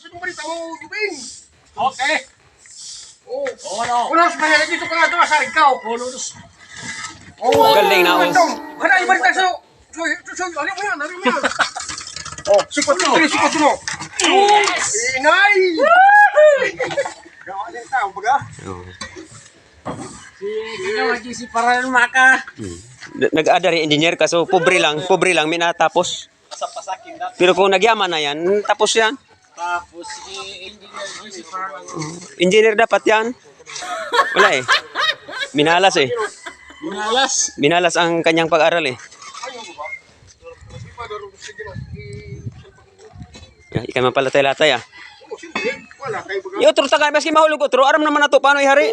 Saan mo balita mo, Jubin? Okay. Oo. Oo, ano? Unos, mahirap dito ka nga asar ikaw. Ulus. Oo. Galing na, Ito, Os. Hana, ibalik tayo sa'yo. So, so, so, ano mo yan, ano mo yan? Oh, sikot mo, sige, sikot mo. Inay! Gawa din tao, baga. Oh. Si kanya mag-isip para maka. Nag-ada rin engineer kaso pobre lang, pobre lang minatapos. Pero kung nagyaman na yan, tapos yan. Tapos si engineer isip para lang. Engineer dapat yan. Wala eh. Minalas eh. Binalas. Minalas ang kanyang pag-aral eh. Ya, ikaw man pala tayo latay ah. Yung otro tagay, maski mahulog otro, aram naman na to, paano ihari?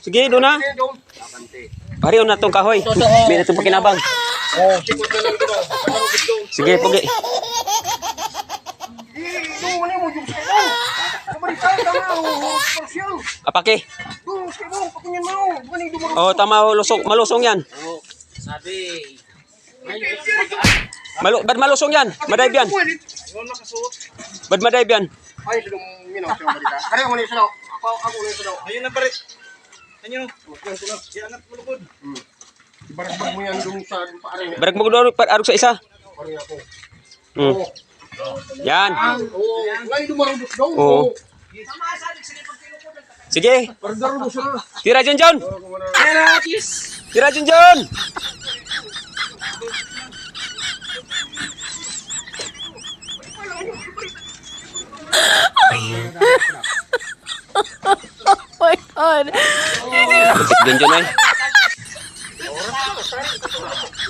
Sige, doon na. Eh. Hariw na tong kahoy. May na itong pakinabang. Sige, pugi. Eh, doon, ano mo, yung sa'yo. Kabalita, tama, oh, parsyon. Apake. Doon, sige mo, pakunyan mo. Bukan yung dumaro. Oh, tama, lusong, malusong yan. Sabi. Ay, Malu bad malusong yan. Madayb yan. Bad madayb yan. Ay, sa dong minaw sa balita. Kaya mo yung sanaw. Ako, ako yung sanaw. Ayun na parit. Ano? Si anak mo lubod. Barag-barag mo yan doon sa doon pa arin. Barag mo doon, arog sa isa. Parin ako. Oo. Yan. Oo. Ngayon dumarudok daw. Oo. Sige. Parang darudok siya na. Tira John John. Oo, kung ano. Pero, kiss. Tira John John. my god. John John ay.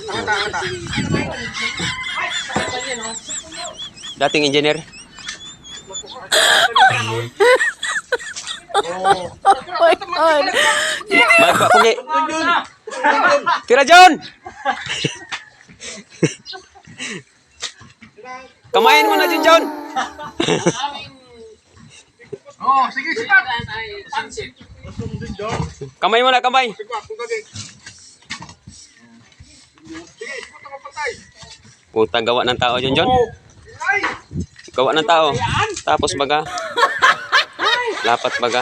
Ata, ata. Dating engineer. Oh my god. Magpa pugi. Tira John. Kamain mo na John John. Oo, sige, sikat. Kamay mo na, kamay. Puta, gawa ng tao John John. Ay! Gawa ng tao. Tapos baga. Lapat baga.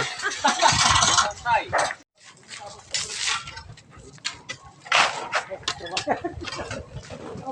Oo,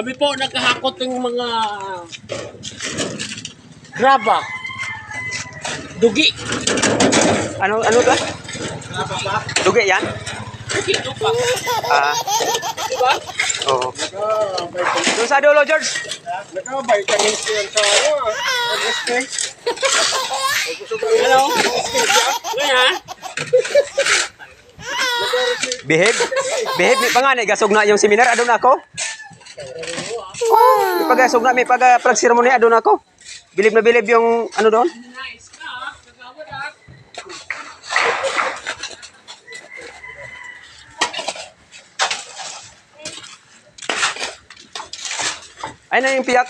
Kami po nakahakot ng mga graba. Dugi. Ano, ano ka? Graba ba? Dugi yan? Dugi ito pa. Ah, Diba? oo. Doon sa dulo, George. Nakabay ka ng siyan sa ano. Hello? Ngayon Behave. Behave. May pangani. Gasog na yung seminar. Adun ako. May pagasog na. May pag-plug ceremony. Adun ako. Bilib na bilib yung ano doon. Ah. Ay na yung piyak.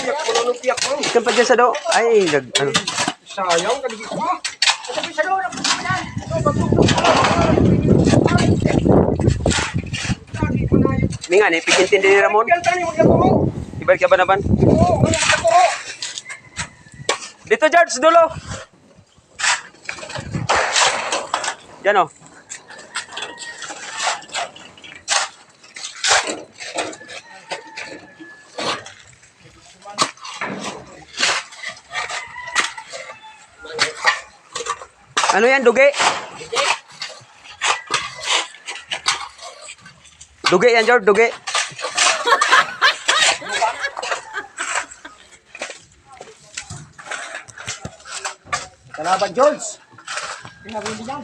Piyak mo na ng piyak mo. Ikan pa dyan sa do. Ay, nag, ano. Sayang, kaligit mo. Sabi sa loob, May Mingan, eh, pigintindi ni Ramon. Ibalik ka ba naman? Oo, Dito, George, dulo. Yan o. Ano yan, duge? Duge. Dugi yan, George, dugi. Kalaban, George. Pinabili yan.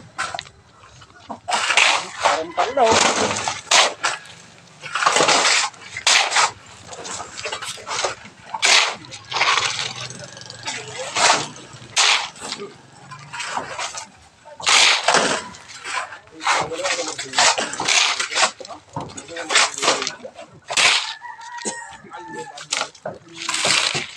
Parang palo. Kailangan pa. No, hindi ko hinihingan yung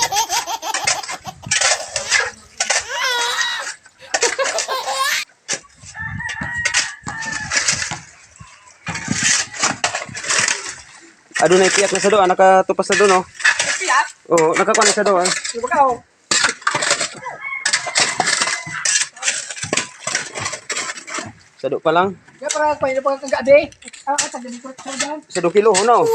na ipiyak na sa doon, nakatupas na doon, oh. Piyak. Oo, nakakuha na sa doon. Di ba ka, oh? Sa doon pa lang. Kaya parang pa yun, parang kagabi. Ah, at tagali ko sa dyan. Sa doon kilo, no?